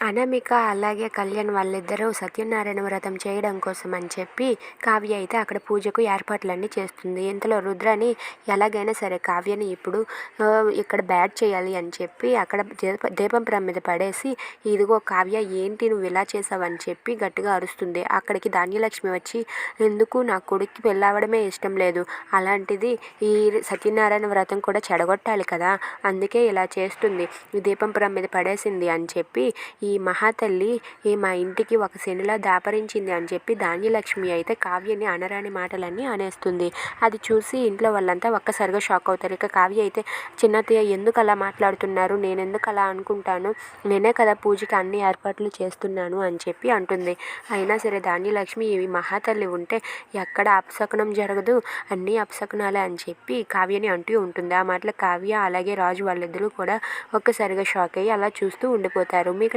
అనామిక అలాగే కళ్యాణ్ వాళ్ళిద్దరూ సత్యనారాయణ వ్రతం చేయడం కోసం అని చెప్పి కావ్య అయితే అక్కడ పూజకు ఏర్పాట్లన్నీ చేస్తుంది. ఇంతలో రుద్రని ఎలాగైనా సరే కావ్యని ఇప్పుడు ఇక్కడ బ్యాట్ చేయాలి అని చెప్పి అక్కడ దీపం ప్ర మీద పడేసి ఇదిగో కావ్య ఏంటి నువ్వు ఇలా చేసావని చెప్పి గట్టిగా అరుస్తుంది. అక్కడికి ధాన్యలక్ష్మి వచ్చి ఎందుకు నా కొడుక్కి పెళ్ళవడమే ఇష్టం లేదు. అలాంటిది ఈ సత్యనారాయణ వ్రతం కూడా చెడగొట్టాలి కదా అందుకే ఇలా చేస్తుంది. దీపం పురం మీద పడేసింది అని చెప్పి ఈ మహాతల్లి ఈ మా ఇంటికి ఒక శనిలా దాపరించింది అని చెప్పి ధాన్యలక్ష్మి అయితే కావ్యని అనరాని మాటలన్నీ అనేస్తుంది. అది చూసి ఇంట్లో వాళ్ళంతా ఒక్కసారిగా షాక్ అవుతారు. ఇక కావ్య అయితే చిన్నతయ్య ఎందుకు అలా మాట్లాడుతున్నారు? నేను ఎందుకు అలా అనుకుంటాను? నేనే కదా పూజకి అన్ని ఏర్పాట్లు చేస్తున్నాను అని చెప్పి అంటుంది. అయినా సరే ధాన్యలక్ష్మి ఈ మహాతల్లి ఉంటే ఎక్కడ అపశకునం జరగదు? అన్నీ అపశకునాలే అని చెప్పి కావ్యని అంటూ ఉంటుంది. ఆ మాటలు కావ్య అలాగే రాజు వాళ్ళిద్దరూ కూడా ఒక్కసారిగా షాక్ అయ్యి అలా చూస్తూ ఉండిపోతారు. మీకు